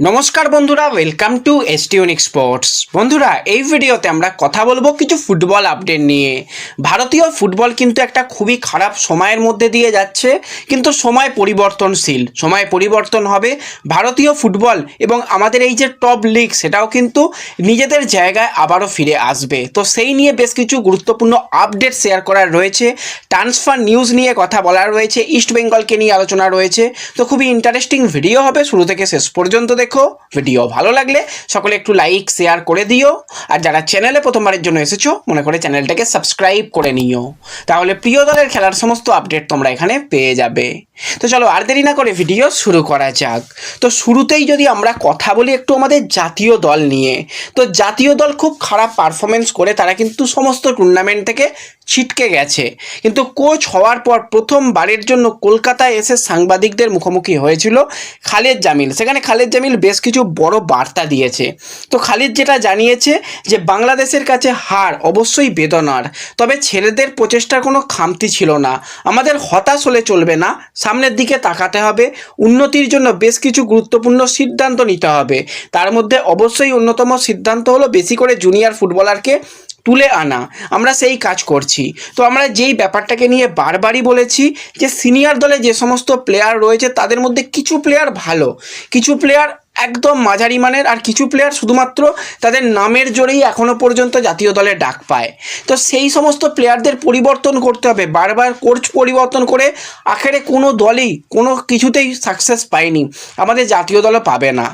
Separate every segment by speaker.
Speaker 1: নমস্কার বন্ধুরা welcome to এসটিউনিক sports বন্ধুরা, এই ভিডিওতে আমরা কথা বলব কিছু ফুটবল আপডেট নিয়ে। ভারতীয় ফুটবল কিন্তু একটা খুবই খারাপ সময়ের মধ্যে দিয়ে যাচ্ছে, কিন্তু সময় পরিবর্তনশীল। সময় পরিবর্তন হবে ভারতীয় ফুটবল এবং আমাদের এই যে টপ লিগ সেটাও কিন্তু নিজেদের জায়গায় আবারও ফিরে আসবে। তো সেই নিয়ে বেশ কিছু গুরুত্বপূর্ণ আপডেট শেয়ার করার রয়েছে। ট্রান্সফার নিউজ নিয়ে কথা বলা রয়েছে ইস্ট বেঙ্গলকে নিয়ে আলোচনা রয়েছে। তো খুবই ইন্টারেস্টিং ভিডিও হবে, শুরু থেকে শেষ পর্যন্ত দেখো ভিডিও ভালো লাগলে সকলে একটু লাইক শেয়ার করে দিও। আর যারা চ্যানেলে প্রথমবারের জন্য এসেছ, মনে করে চ্যানেলটাকে সাবস্ক্রাইব করে নিও। তাহলে প্রিয় দলের খেলার সমস্ত আপডেট তোমরা এখানে পেয়ে যাবে। তো চলো, আর দেরি না করে ভিডিও শুরু করা যাক। তো শুরুতেই যদি আমরা কথা বলি একটু আমাদের জাতীয় দল নিয়ে, তো জাতীয় দল খুব খারাপ পারফরমেন্স করে তারা কিন্তু সমস্ত টুর্নামেন্ট থেকে ছিটকে গেছে। কিন্তু কোচ হওয়ার পর প্রথমবারের জন্য কলকাতায় এসে সাংবাদিকদের মুখোমুখি হয়েছিল খালেদ জামিল। সেখানে খালেদ জামিল বেশ কিছু বড় বার্তা দিয়েছে। তো খালিদ যেটা জানিয়েছে যে, বাংলাদেশের কাছে হার অবশ্যই বেদনার, তবে ছেলেদের প্রচেষ্টার কোনো খামতি ছিল না। আমাদের হতাশ হলে চলবে না, সামনের দিকে তাকাতে হবে, উন্নতির জন্য বেশ কিছু গুরুত্বপূর্ণ সিদ্ধান্ত নিতে হবে। তার মধ্যে অবশ্যই অন্যতম সিদ্ধান্ত হলো, বেশি করে জুনিয়র ফুটবলারকে তুলে আনা। আমরা সেই কাজ করছি। তো আমরা যেই ব্যাপারটাকে নিয়ে বারবারই বলেছি যে সিনিয়র দলে যে সমস্ত প্লেয়ার রয়েছে তাদের মধ্যে কিছু প্লেয়ার ভালো, কিছু প্লেয়ার একদম মাঝারি মানের আর কিছু প্লেয়ার শুধুমাত্র তাদের নামের জোরেই এখনও পর্যন্ত জাতীয় দলে ডাক পায়। তো সেই সমস্ত প্লেয়ারদের পরিবর্তন করতে হবে। বারবার কোচ পরিবর্তন করে আখেরে কোনো দলই কোনো কিছুতেই সাকসেস পায়নি। আমাদের জাতীয় দলও পাবে না।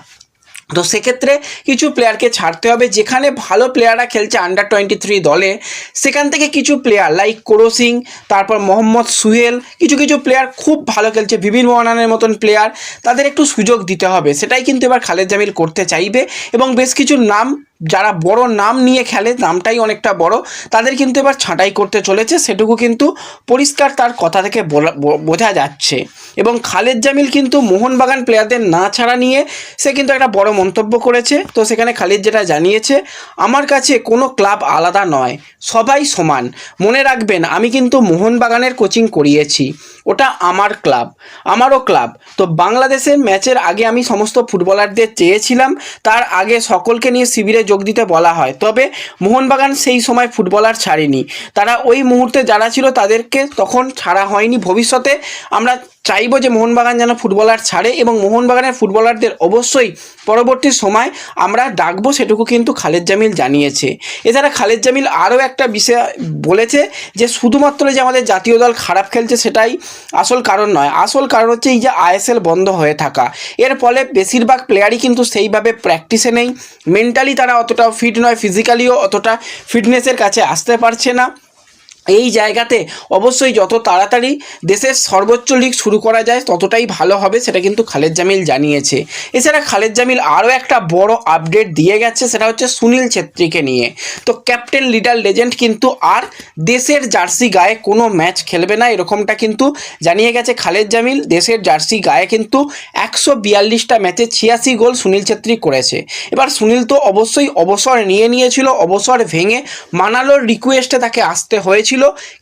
Speaker 1: তো সেক্ষেত্রে কিছু প্লেয়ারকে ছাড়তে হবে। যেখানে ভালো প্লেয়াররা খেলছে আন্ডার টোয়েন্টি থ্রি দলে, সেখান থেকে কিছু প্লেয়ার লাইক কোরো সিং তারপর মোহাম্মদ সুহেল, কিছু কিছু প্লেয়ার খুব ভালো খেলছে বিভিন্ন ওয়ানানের মতন প্লেয়ার তাদের একটু সুযোগ দিতে হবে। সেটাই কিন্তু এবার খালেদ জামিল করতে চাইবে এবং বেশ কিছু নাম যারা বড় নাম নিয়ে খেলে, নামটাই অনেকটা বড়, তাদের কিন্তু এবার ছাঁটাই করতে চলেছে। সেটুকু কিন্তু পরিষ্কার তার কথা থেকে বোঝা যাচ্ছে। এবং খালেদ জামিল কিন্তু মোহনবাগান প্লেয়ারদের না ছাড়া নিয়ে সে কিন্তু একটা বড় মন্তব্য করেছে। তো সেখানে খালিদ যেটা জানিয়েছে, আমার কাছে কোনো ক্লাব আলাদা নয়, সবাই সমান। মনে রাখবেন, আমি কিন্তু মোহনবাগানের কোচিং করিয়েছি। ওটা আমার ক্লাব, আমারও ক্লাব। তো বাংলাদেশের ম্যাচের আগে আমি সমস্ত ফুটবলারদের চেয়েছিলাম, তার আগে সকলকে নিয়ে শিবিরে যোগ দিতে বলা হয়। তবে মোহনবাগান সেই সময় ফুটবলার ছাড়েনি। তারা ওই মুহূর্তে যারা ছিল তাদেরকে তখন ছাড়া হয়নি। ভবিষ্যতে আমরা চাইব যে মোহনবাগান যেন ফুটবলার ছাড়ে এবং মোহনবাগানের ফুটবলারদের অবশ্যই পরবর্তী সময় আমরা ডাকবো সেটুকু কিন্তু খালেদ জামিল জানিয়েছে। এছাড়া খালেদ জামিল আরও একটা বিষয় বলেছে যে, শুধুমাত্র যে আমাদের জাতীয় দল খারাপ খেলছে সেটাই আসল কারণ নয়। আসল কারণ হচ্ছে এই যে আইএসএল বন্ধ হয়ে থাকা। এর ফলে বেশিরভাগ প্লেয়ারই কিন্তু সেইভাবে প্র্যাকটিসে নেই। মেন্টালি তারা অতটা ফিট নয় ফিজিক্যালিও অতটা ফিটনেসের কাছে আসতে পারছে না। এই জায়গাতে অবশ্যই যত তাড়াতাড়ি দেশের সর্বোচ্চ লিগ শুরু করা যায়, ততটাই ভালো হবে সেটা কিন্তু খালেদ জামিল জানিয়েছে। এছাড়া খালেদ জামিল আরও একটা বড় আপডেট দিয়ে গেছে, সেটা হচ্ছে সুনীল ছেত্রীকে নিয়ে। তো ক্যাপ্টেন লিডার লেজেন্ড কিন্তু আর দেশের জার্সি গায়ে কোনো ম্যাচ খেলবে না, এরকমটা কিন্তু জানিয়ে গেছে খালেদ জামিল। দেশের জার্সি গায়ে কিন্তু একশো বিয়াল্লিশটা ম্যাচে ছিয়াশি গোল সুনীল ছেত্রী করেছে। এবার সুনীল তো অবশ্যই অবসর নিয়ে নিয়েছিল, অবসর ভেঙে মানালোর রিকোয়েস্টে তাকে আসতে হয়েছিল।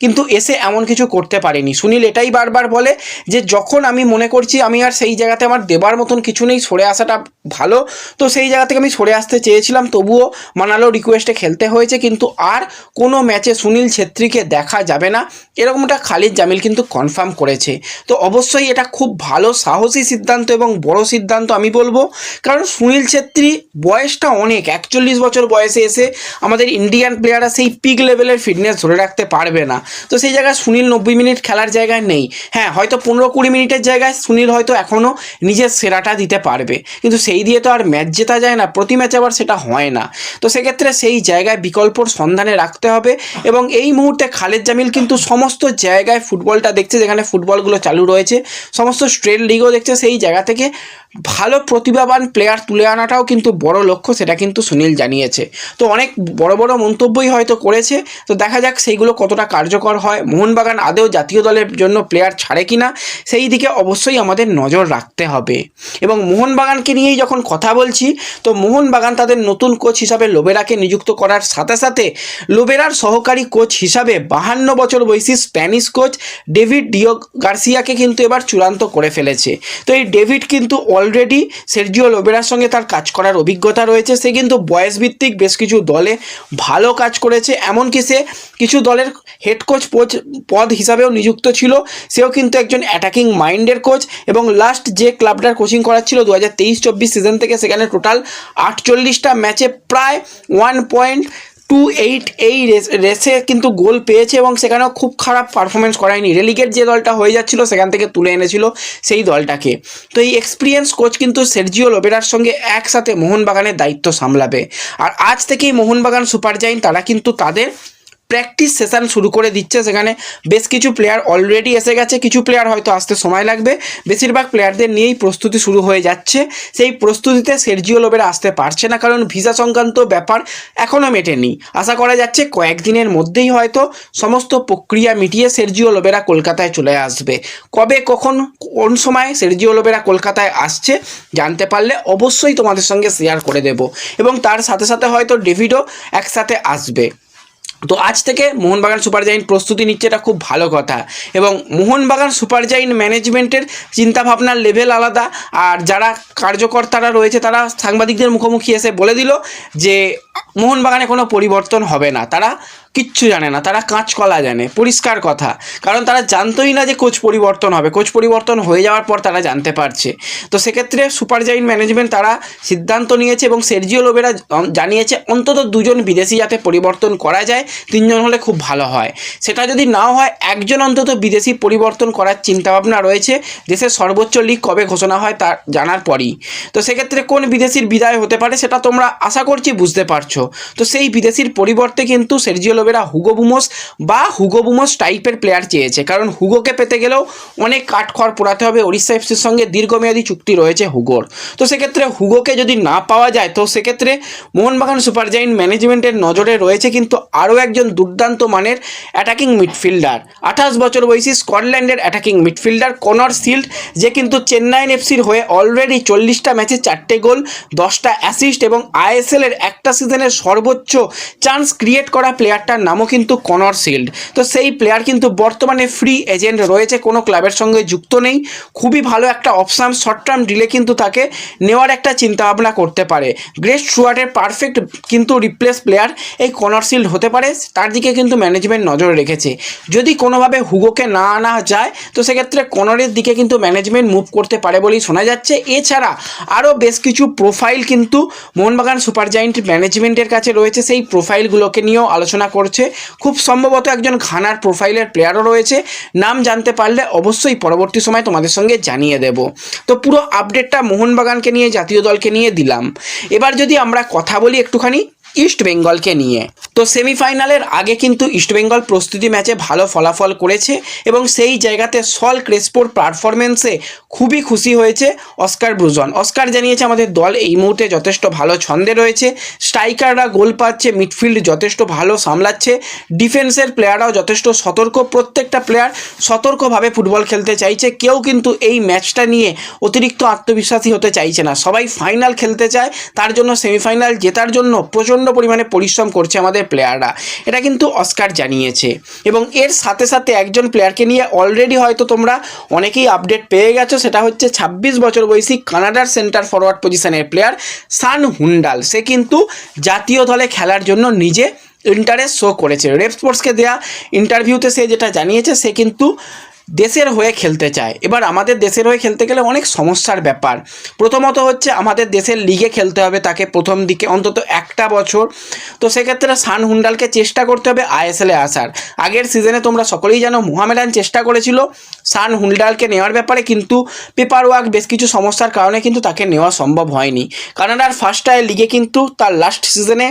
Speaker 1: কিন্তু এসে এমন কিছু করতে পারেনি। সুনীল এটাই বারবার বলে যে, যখন আমি মনে করছি আমি আর সেই জায়গাতে আমার দেবার মতন কিছু নেই, সরে আসাটা ভালো। তো সেই জায়গা থেকে আমি সরে আসতে চেয়েছিলাম, তবুও মানালো রিকোয়েস্টে খেলতে হয়েছে, কিন্তু আর কোনো ম্যাচে সুনীল ছেত্রীকে দেখা যাবে না। এরকমটা খালিদ জামিল কিন্তু কনফার্ম করেছে। তো অবশ্যই এটা খুব ভালো সাহসী সিদ্ধান্ত এবং বড় সিদ্ধান্ত আমি বলব, কারণ সুনীল ছেত্রী বয়সটা অনেক, একচল্লিশ বছর বয়সে এসে আমাদের ইন্ডিয়ান প্লেয়াররা সেই পিক লেভেলের ফিটনেস ধরে রাখতে পারবে না। তো সেই জায়গায় সুনীল নব্বই মিনিট খেলার জায়গায় নেই। হ্যাঁ হয়তো পনেরো কুড়ি মিনিটের জায়গায় সুনীল হয়তো এখনও নিজের সেরাটা দিতে পারবে। কিন্তু সেই দিয়ে তো আর ম্যাচ জেতা যায় না, প্রতি ম্যাচ আবার সেটা হয় না। তো সেক্ষেত্রে সেই জায়গায় বিকল্পর সন্ধানে রাখতে হবে এবং এই মুহূর্তে খালেদ জামিল কিন্তু সমস্ত জায়গায় ফুটবলটা দেখছে, যেখানে ফুটবলগুলো চালু রয়েছে। সমস্ত স্ট্রেট লিগও দেখছে, সেই জায়গা থেকে ভালো প্রতিভাবান প্লেয়ার তুলে আনাটাও কিন্তু বড় লক্ষ্য, সেটা কিন্তু সুনীল জানিয়েছে। তো অনেক বড় বড় মন্তব্যই হয়তো করেছে, তো দেখা যাক সেইগুলো কতটা কার্যকর হয়। মোহনবাগান আদেও জাতীয় দলের জন্য প্লেয়ার ছাড়ে কি না সেই দিকে অবশ্যই আমাদের নজর রাখতে হবে। এবং মোহনবাগানকে নিয়েই যখন কথা বলছি, তো মোহনবাগান তাদের নতুন কোচ হিসাবে লোবেরাকে নিযুক্ত করার সাথে সাথে লোবেরার সহকারী কোচ হিসাবে বাহান্ন বছর বয়সী স্প্যানিশ কোচ ডেভিড ডিও গার্সিয়াকে কিন্তু এবার চূড়ান্ত করে ফেলেছে। তো এই ডেভিড কিন্তু অলরেডি সের্জিও লোবেরার সঙ্গে তার কাজ করার অভিজ্ঞতা রয়েছে। সে কিন্তু বয়স ভিত্তিক বেশ কিছু দলে ভালো কাজ করেছে। এমনকি সে কিছু দলের হেড কোচ পদ হিসাবেও নিযুক্ত ছিল। সেও কিন্তু একজন অ্যাটাকিং মাইন্ডের কোচ এবং লাস্ট যে ক্লাবটার কোচিং করাচ্ছিল দু হাজার তেইশ চব্বিশ সিজন থেকে সেখানে টোটাল আটচল্লিশটা ম্যাচে প্রায় ওয়ান পয়েন্ট টু এইট এই রেসে কিন্তু গোল পেয়েছে এবং সেখানেও খুব খারাপ পারফরমেন্স করায়নি। রেলিগেট যে দলটা হয়ে যাচ্ছিল, সেখান থেকে তুলে এনেছিল সেই দলটাকে। তো এই এক্সপিরিয়েন্স কোচ কিন্তু সের্জিও লোবেরার সঙ্গে একসাথে মোহনবাগানের দায়িত্ব সামলাবে। আর আজ থেকেই মোহনবাগান সুপার জাইন তারা কিন্তু তাদের প্র্যাকটিস সেশন শুরু করে দিচ্ছে। সেখানে বেশ কিছু প্লেয়ার অলরেডি এসে গেছে। কিছু প্লেয়ার হয়তো আসতে সময় লাগবে। বেশিরভাগ প্লেয়ারদের নিয়েই প্রস্তুতি শুরু হয়ে যাচ্ছে। সেই প্রস্তুতিতে সের্জিও লোবেরা আসতে পারছে না, কারণ ভিসা সংক্রান্ত ব্যাপার এখনও মেটেনি। আশা করা যাচ্ছে কয়েকদিনের মধ্যেই হয়তো সমস্ত প্রক্রিয়া মিটিয়ে সের্জিও লোবেরা কলকাতায় চলে আসবে। কবে, কখন, কোন সময় সের্জিও লোবেরা কলকাতায় আসছে জানতে পারলে অবশ্যই তোমাদের সঙ্গে শেয়ার করে দেব। এবং তার সাথে সাথে হয়তো ডেভিডও একসাথে আসবে। তো আজ থেকে মোহনবাগান সুপার জায়েন্ট প্রস্তুতি নিচ্ছে এটা খুব ভালো কথা। এবং মোহনবাগান সুপার জায়েন্ট ম্যানেজমেন্টের চিন্তাভাবনার লেভেল আলাদা। আর যারা কার্যকর্তারা রয়েছে, তারা সাংবাদিকদের মুখোমুখি এসে বলে দিল যে, মোহনবাগানে কোনো পরিবর্তন হবে না। তারা কিচ্ছু জানে না, তারা কাঁচকলা জানে, পরিষ্কার কথা। কারণ তারা জানতোই না যে কোচ পরিবর্তন হবে, কোচ পরিবর্তন হয়ে যাওয়ার পর তারা জানতে পারছে। তো সেক্ষেত্রে সুপার জাইন ম্যানেজমেন্ট তারা সিদ্ধান্ত নিয়েছে এবং সের্জিও লোবেরা জানিয়েছে অন্তত দুজন বিদেশি যাতে পরিবর্তন করা যায়, তিনজন হলে খুব ভালো হয়। সেটা যদি নাও হয়, একজন অন্তত বিদেশি পরিবর্তন করার চিন্তাভাবনা রয়েছে, দেশের সর্বোচ্চ লিগ কবে ঘোষণা হয় তা জানার পরই। তো সেক্ষেত্রে কোন বিদেশির বিদায় হতে পারে, সেটা তোমরা আশা করছি বুঝতে পারছ। তো সেই বিদেশির পরিবর্তে কিন্তু সের্জিও লোবেরা হুগো বুমোস বা হুগো বুমোস টাইপের প্লেয়ার চেয়েছে। কারণ হুগোকে পেতে গেলেও অনেক কাঠখড় পোড়াতে হবে, ওড়িশা এফসির সঙ্গে দীর্ঘমেয়াদী চুক্তি রয়েছে হুগোর তো সেক্ষেত্রে হুগোকে যদি না পাওয়া যায়, তো সেক্ষেত্রে মোহনবাগান সুপার জাইন্ট ম্যানেজমেন্টের নজরে রয়েছে কিন্তু আরও একজন দুর্দান্ত মানের অ্যাটাকিং মিডফিল্ডার আঠাশ বছর বয়সী স্কটল্যান্ডের অ্যাটাকিং মিডফিল্ডার কনর সিল্ড যে কিন্তু চেন্নাইন এফসির হয়ে অলরেডি চল্লিশটা ম্যাচে চারটে গোল, দশটা অ্যাসিস্ট এবং আইএসএলের একটা সিজনের সর্বোচ্চ চান্স ক্রিয়েট করা প্লেয়ারটার নামও কিন্তু কনর সিল্ড তো সেই প্লেয়ার কিন্তু বর্তমানে ফ্রি এজেন্ট রয়েছে, কোনো ক্লাবের সঙ্গে যুক্ত নেই। খুবই ভালো একটা অপশান শর্ট টার্ম ডিলে কিন্তু তাকে নেওয়ার একটা চিন্তাভাবনা করতে পারে। গ্রেট স্টুয়ার্টের পারফেক্ট কিন্তু রিপ্লেস প্লেয়ার এই কনর সিল্ড হতে পারে, তার দিকে কিন্তু ম্যানেজমেন্ট নজর রেখেছে। যদি কোনোভাবে হুগোকে না আনা যায়, তো সেক্ষেত্রে কনরের দিকে কিন্তু ম্যানেজমেন্ট মুভ করতে পারে বলেই শোনা যাচ্ছে। এছাড়া আরও বেশ কিছু প্রোফাইল কিন্তু মোহনবাগান সুপার জায়েন্ট ম্যানেজমেন্টের কাছে রয়েছে, সেই প্রোফাইলগুলোকে নিয়েও আলোচনা করছে খুব সম্ভবত একজন ঘানার প্রোফাইলের প্লেয়ারও রয়েছে। নাম জানতে পারলে অবশ্যই পরবর্তী সময় তোমাদের সঙ্গে জানিয়ে দেব। তো পুরো আপডেটটা মোহনবাগানকে নিয়ে, জাতীয় দলকে নিয়ে দিলাম। এবার যদি আমরা কথা বলি একটুখানি ইস্ট বেঙ্গলকে নিয়ে। তো সেমিফাইনালের আগে কিন্তু ইস্টবেঙ্গল প্রস্তুতি ম্যাচে ভালো ফলাফল করেছে এবং সেই জায়গাতে সল ক্রেসপোর পারফরমেন্সে খুবই খুশি হয়েছে অস্কার ব্রুজন। অস্কার জানিয়েছে, আমাদের দল এই মুহূর্তে যথেষ্ট ভালো ছন্দে রয়েছে। স্ট্রাইকাররা গোল পাচ্ছে, মিডফিল্ড যথেষ্ট ভালো সামলাচ্ছে। ডিফেন্সের প্লেয়াররাও যথেষ্ট সতর্ক। প্রত্যেকটা প্লেয়ার সতর্কভাবে ফুটবল খেলতে চাইছে। কেউ কিন্তু এই ম্যাচটা নিয়ে অতিরিক্ত আত্মবিশ্বাসী হতে চাইছে না। সবাই ফাইনাল খেলতে চায়। তার জন্য সেমিফাইনাল জেতার জন্য প্রচণ্ড পরিমাণে পরিশ্রম করছে আমাদের প্লেয়াররা এটা কিন্তু অস্কার জানিয়েছে। এবং এর সাথে সাথে একজন প্লেয়ারকে নিয়ে অলরেডি হয়তো তোমরা অনেকেই আপডেট পেয়ে গেছো। সেটা হচ্ছে ছাব্বিশ বছর বয়সী কানাডার সেন্টার ফরওয়ার্ড পজিশনের প্লেয়ার সান হুন্ডাল সে কিন্তু জাতীয় দলে খেলার জন্য নিজে ইন্টারেস্ট শো করেছে। রেপ স্পোর্টসকে দেওয়া ইন্টারভিউতে সে যেটা জানিয়েছে, সে কিন্তু দেশের হয়ে খেলতে চায়। এবার আমাদের দেশের হয়ে খেলতে গেলে অনেক সমস্যার ব্যাপার। প্রথমত হচ্ছে আমাদের দেশের লিগে খেলতে হবে তাকে প্রথম দিকে, অন্তত একটা বছর। তো সেক্ষেত্রে সান হুন্ডালকে চেষ্টা করতে হবে আইএসএলে আসার। আগের সিজনে তোমরা সকলেই জানো মোহামেডান চেষ্টা করেছিল সান হুন্ডালকে নেওয়ার ব্যাপারে, কিন্তু পেপার ওয়ার্ক বেশ কিছু সমস্যার কারণে কিন্তু তাকে নেওয়া সম্ভব হয়নি। কানাডার ফার্স্ট টায়ার লিগে কিন্তু তার লাস্ট সিজনে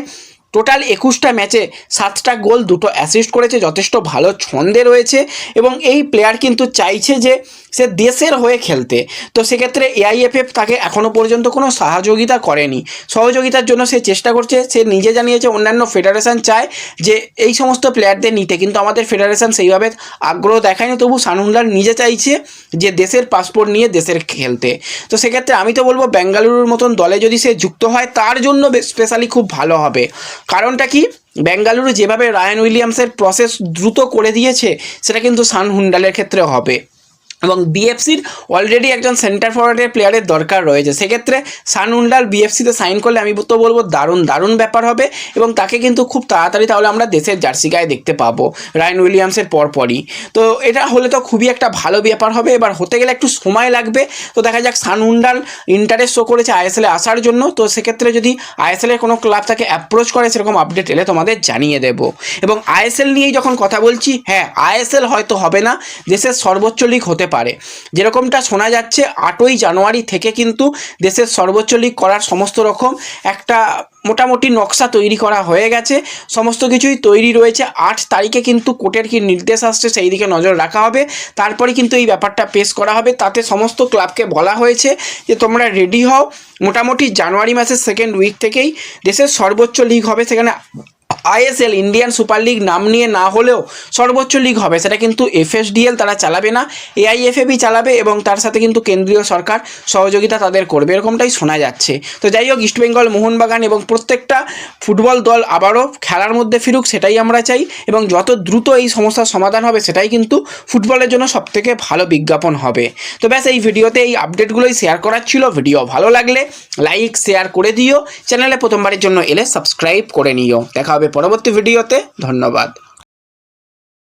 Speaker 1: টোটাল একুশটা ম্যাচে সাতটা গোল, দুটো অ্যাসিস্ট করেছে, যথেষ্ট ভালো ছন্দে রয়েছে এবং এই প্লেয়ার কিন্তু চাইছে যে সে দেশের হয়ে খেলতে। তো সেক্ষেত্রে এআইএফএফ তাকে এখনও পর্যন্ত কোনো সহযোগিতা করেনি। সহযোগিতার জন্য সে চেষ্টা করছে, সে নিজে জানিয়েছে, অন্যান্য ফেডারেশন চায় যে এই সমস্ত প্লেয়ারদের নিতে, কিন্তু আমাদের ফেডারেশন সেইভাবে আগ্রহ দেখায়নি। তবু সানুল্লার নিজে চাইছে যে দেশের পাসপোর্ট নিয়ে দেশের খেলতে। তো সেক্ষেত্রে আমি তো বলব, বেঙ্গালুরুর মতন দলে যদি সে যুক্ত হয়, তার জন্য স্পেশালি খুব ভালো হবে। কারণটা কি? বেঙ্গালুরু যেভাবে রায়ান উইলিয়ামসের প্রসেস দ্রুত করে দিয়েছে, সেটা কিন্তু সান হুন্ডালের ক্ষেত্রে হবে। এবং বিএফসির অলরেডি একজন সেন্টার ফরওয়ার্ডের প্লেয়ারের দরকার রয়েছে। সেক্ষেত্রে সানউন্ডাল বিএফসিতে সাইন করলে আমি তো বলব দারুণ দারুণ ব্যাপার হবে এবং তাকে কিন্তু খুব তাড়াতাড়ি তাহলে আমরা দেশের জার্সি গায়ে দেখতে পাবো রায়ন উইলিয়ামসের পরপরই। তো এটা হলে তো খুবই একটা ভালো ব্যাপার হবে। এবার হতে গেলে একটু সময় লাগবে। তো দেখা যাক সানউন্ডাল ইন্টারেস্ট শো করেছে আইএসএলে আসার জন্য। তো সেক্ষেত্রে যদি আইএসএলের কোনো ক্লাব তাকে অ্যাপ্রোচ করে সেরকম আপডেট এলে তোমাদের জানিয়ে দেবো। এবং আইএসএল নিয়েই যখন কথা বলছি হ্যাঁ আইএসএল হয়তো হবে না। দেশের সর্বোচ্চ লিগ হতে পারে। যেরকমটা শোনা যাচ্ছে, আটই জানুয়ারি থেকে কিন্তু দেশের সর্বোচ্চ লিগ করার সমস্ত রকম একটা মোটামুটি নকশা তৈরি করা হয়ে গেছে। সমস্ত কিছুই তৈরি রয়েছে। আট তারিখে কিন্তু কোর্টের কি নির্দেশ আসছে সেই দিকে নজর রাখা হবে। তারপরে কিন্তু এই ব্যাপারটা পেশ করা হবে। তাতে সমস্ত ক্লাবকে বলা হয়েছে যে, তোমরা রেডি হও। মোটামুটি জানুয়ারি মাসের সেকেন্ড উইক থেকেই দেশের সর্বোচ্চ লিগ হবে। সেখানে আইএসএল, ইন্ডিয়ান সুপার লিগ নাম নিয়ে না হলেও সর্বোচ্চ লিগ হবে। সেটা কিন্তু এফএসডিএল তারা চালাবে না, এআইএফএবি চালাবে এবং তার সাথে কিন্তু কেন্দ্রীয় সরকার সহযোগিতা তাদের করবে, এরকমটাই শোনা যাচ্ছে। তো যাই হোক ইস্টবেঙ্গল মোহনবাগান এবং প্রত্যেকটা ফুটবল দল আবারও খেলার মধ্যে ফিরুক, সেটাই আমরা চাই এবং যত দ্রুত এই সমস্যার সমাধান হবে, সেটাই কিন্তু ফুটবলের জন্য সবথেকে ভালো বিজ্ঞাপন হবে। তো ব্যাস, এই ভিডিওতে এই আপডেটগুলোই শেয়ার করার ছিল। ভিডিও ভালো লাগলে লাইক, শেয়ার করে দিও। চ্যানেলে প্রথমবারের জন্য এলে সাবস্ক্রাইব করে নিও। দেখা হবে পরবর্তী ভিডিওতে ধন্যবাদ।